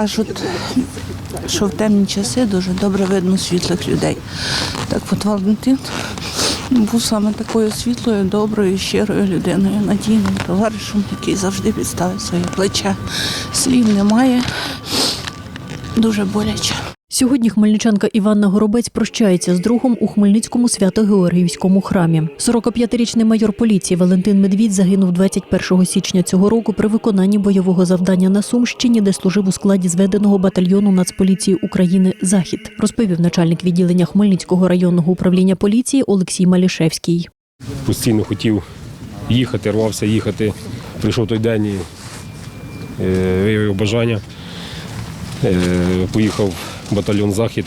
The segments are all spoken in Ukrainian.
Кажуть, що в темні часи дуже добре видно світлих людей. Так от Валентин був саме такою світлою, доброю, щирою людиною, надійним товаришем, який завжди підставив своє плече. Слів немає. Дуже боляче. Сьогодні хмельничанка Іванна Горобець прощається з другом у Хмельницькому свято-Георгіївському храмі. 45-річний майор поліції Валентин Медвідь загинув 21 січня цього року при виконанні бойового завдання на Сумщині, де служив у складі зведеного батальйону Нацполіції України Захід, розповів начальник відділення Хмельницького районного управління поліції Олексій Малішевський. постійно хотів їхати, рвався їхати. Прийшов той день і е, виявив бажання. Е, поїхав батальйон Захід.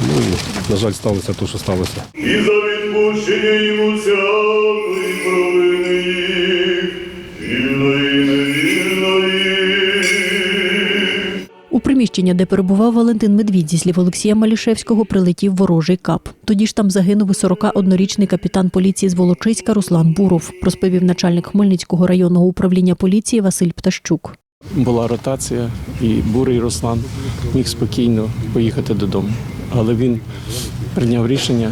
Ну і, на жаль, сталося те, що сталося. і за відпущення йому всякої провини їх, вільної, невільної. У приміщення, де перебував Валентин Медвідь, зі слів Олексія Малішевського, прилетів ворожий кап. Тоді ж там загинув і 41-річний капітан поліції з Волочиська Руслан Буров, розповів начальник Хмельницького районного управління поліції Василь Птащук. Була ротація, і бурий Руслан міг спокійно поїхати додому. Але він прийняв рішення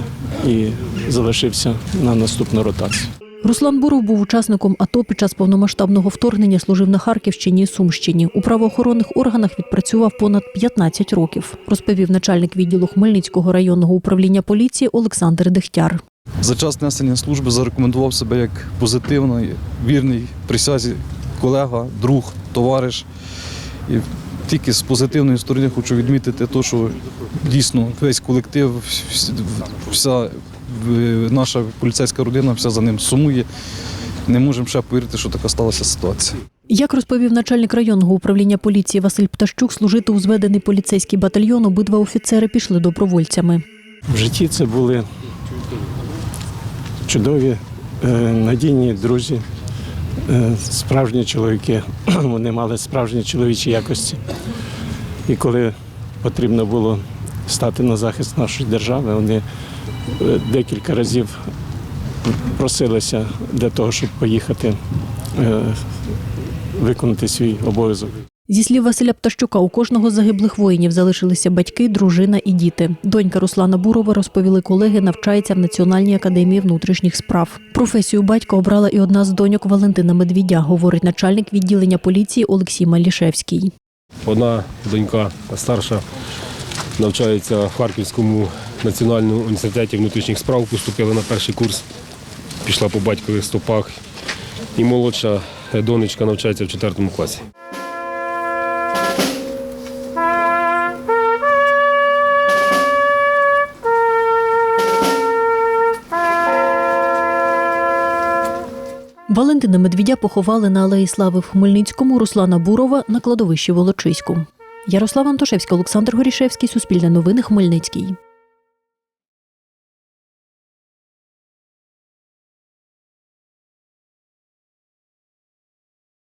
і залишився на наступну ротацію. Руслан Буров був учасником АТО під час повномасштабного вторгнення, служив на Харківщині і Сумщині. У правоохоронних органах відпрацював понад 15 років, розповів начальник відділу Хмельницького районного управління поліції Олександр Дегтяр. За час несення служби зарекомендував себе як позитивний, вірний присязі колега, друг, товариш. І тільки з позитивної сторони хочу відмітити те, що дійсно весь колектив, вся наша поліцейська родина, вся за ним сумує. Не можемо ще повірити, що така сталася ситуація. Як розповів начальник районного управління поліції Василь Птащук, служити у зведений поліцейський батальйон обидва офіцери пішли добровольцями. В житті це були чудові, е, надійні друзі, справжні чоловіки. Вони мали справжні чоловічі якості. І коли потрібно було стати на захист нашої держави, вони е, декілька разів просилися для того, щоб поїхати е, виконати свій обов'язок. Зі слів Василя Птащука, у кожного з загиблих воїнів залишилися батьки, дружина і діти. Донька Руслана Бурова, розповіли колеги, навчається в Національній академії внутрішніх справ. Професію батька обрала і одна з доньок Валентина Медвідя, говорить начальник відділення поліції Олексій Малішевський. Одна донька старша навчається в Харківському національному університеті внутрішніх справ, поступила на перший курс, пішла по батькових стопах. І молодша донечка навчається в 4 класі. Валентина Медвідя поховали на Алеї Слави в Хмельницькому, Руслана Бурова на кладовищі Волочиську. Ярослава Антошевська, Олександр Горішевський, Суспільне новини, Хмельницький.